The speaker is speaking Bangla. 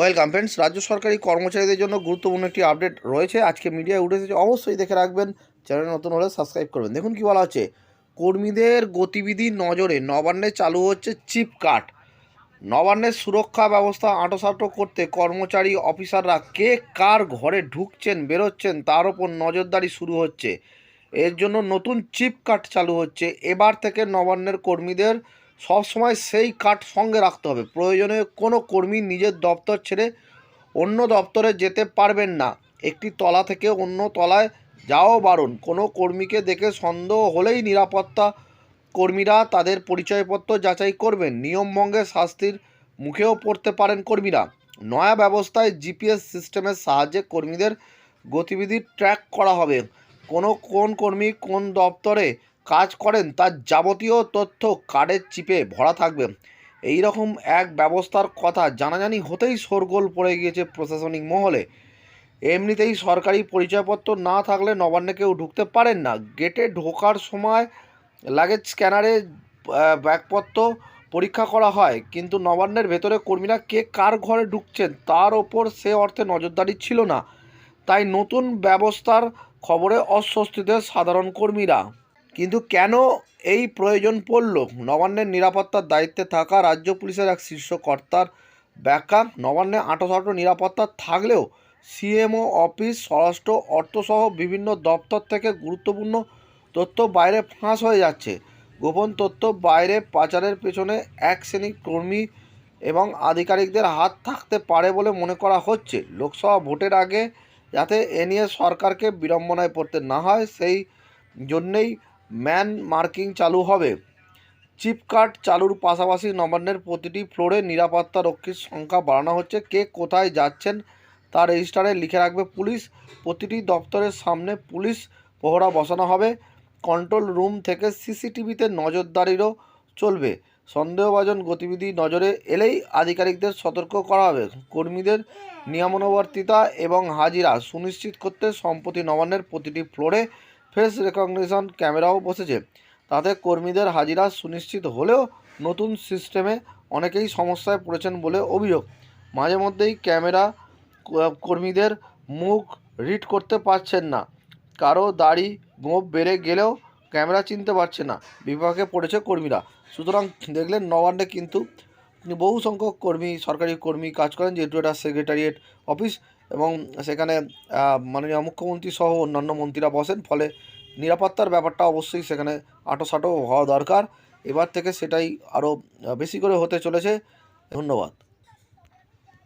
ওয়েলকাম ফ্রেন্ডস, রাজ্য সরকারি কর্মচারীদের জন্য গুরুত্বপূর্ণ একটি আপডেট রয়েছে। আজকে মিডিয়ায় উঠে এসেছে, অবশ্যই দেখে রাখবেন। চ্যানেল নতুন হলে সাবস্ক্রাইব করবেন। দেখুন কি বলা হচ্ছে, কর্মীদের গতিবিধি নজরে নবান্নে চালু হচ্ছে চিপ কাট। নবান্নের সুরক্ষা ব্যবস্থা আঁটোসাঁটো করতে কর্মচারী অফিসাররা কে কার ঘরে ঢুকছেন, বেরোচ্ছেন, তার ওপর নজরদারি শুরু হচ্ছে। এর জন্য নতুন চিপ কাট চালু হচ্ছে। এবার থেকে নবান্নের কর্মীদের সবসময় সেই কার্ড সঙ্গে রাখতে হবে। প্রয়োজনে কোনো কর্মী নিজের দপ্তর ছেড়ে অন্য দপ্তরে যেতে পারবেন না। একটি তলা থেকে অন্য তলায় যাও বারণ। কোনো কর্মীকে দেখে সন্দেহ হলেই নিরাপত্তা কর্মীরা তাদের পরিচয়পত্র যাচাই করবেন। নিয়মভঙ্গে শাস্তির মুখেও পড়তে পারেন কর্মীরা। নয়া ব্যবস্থায় জিপিএস সিস্টেমের সাহায্যে কর্মীদের গতিবিধি ট্র্যাক করা হবে। কোনো কোন কর্মী কোন দপ্তরে কাজ করেন, তার যাবতীয় তথ্য কার্ডের চিপে ভরা থাকবে। এই রকম এক ব্যবস্থার কথা জানাজানি হতেই শোরগোল পড়ে গিয়েছে প্রশাসনিক মহলে। এমনিতেই সরকারি পরিচয়পত্র না থাকলে নবান্নে কেউ ঢুকতে পারেন না। গেটে ঢোকার সময় লাগেজ স্ক্যানারে ব্যাগপত্র পরীক্ষা করা হয়, কিন্তু নবান্নের ভেতরে কর্মীরা কে কার ঘরে ঢুকছেন তার ওপর সে অর্থে নজরদারি ছিল না। তাই নতুন ব্যবস্থার খবরে অস্বস্তিতে সাধারণ কর্মীরা কিন্তু কেন এই প্রয়োজন পড়ল? নবান্নের নিরাপত্তার দায়িত্বে থাকা রাজ্য পুলিশের এক শীর্ষ কর্তার ব্যাখ্যা, নবান্নে আঁটোসাঁটো নিরাপত্তা থাকলেও সিএমও, অফিস, স্বরাষ্ট্র, অর্থসহ বিভিন্ন দপ্তর থেকে গুরুত্বপূর্ণ তথ্য বাইরে ফাঁস হয়ে যাচ্ছে। গোপন তথ্য বাইরে পাচারের পেছনে এক শ্রেণির কর্মী এবং আধিকারিকদের হাত থাকতে পারে বলে মনে করা হচ্ছে। লোকসভা ভোটের আগে যাতে এ নিয়ে সরকারকে বিড়ম্বনায় পড়তে না হয়, সেই জন্যেই ম্যান মার্কিং চালু হবে। চিপ কার্ড চালুর পাশাপাশি নবান্নের প্রতিটি ফ্লোরে নিরাপত্তা রক্ষীর সংখ্যা বাড়ানো হচ্ছে। কে কোথায় যাচ্ছেন তার রেজিস্টারে লিখে রাখবে পুলিশ। প্রতিটি দপ্তরের সামনে পুলিশ পহরা বসানো হবে। কন্ট্রোল রুম থেকে সিসিটিভিতে নজরদারিরও চলবে। সন্দেহভাজন গতিবিধি নজরে এলেই আধিকারিকদের সতর্ক করা হবে। কর্মীদের নিয়মানুবর্তিতা এবং হাজিরা সুনিশ্চিত করতে সম্প্রতি নবান্নের প্রতিটি ফ্লোরে ফেস রেকগনিশন ক্যামেরাও বসেছে। তাতে কর্মীদের হাজিরা সুনিশ্চিত হলেও নতুন সিস্টেমে অনেকেই সমস্যায় পড়েছেন বলে অভিযোগ। মাঝে মধ্যেই ক্যামেরা কর্মীদের মুখ রিড করতে পারছেন না। কারও দাড়ি গোঁপ বেড়ে গেলেও ক্যামেরা চিনতে পারছে না। বিভাগে পড়েছে কর্মীরা। সুতরাং দেখলেন নবান্নে কিন্তু বহু সংখ্যক কর্মী, সরকারি কর্মী কাজ করেন। যেহেতু এটা সেক্রেটারিয়েট অফিস এবং সেখানে মাননীয় মুখ্যমন্ত্রী সহ অন্যান্য মন্ত্রীরা বসেন, ফলে নিরাপত্তার ব্যাপারটা অবশ্যই সেখানে আটোসাটো হওয়া দরকার। এবার থেকে সেটাই আরও বেশি করে হতে চলেছে। ধন্যবাদ।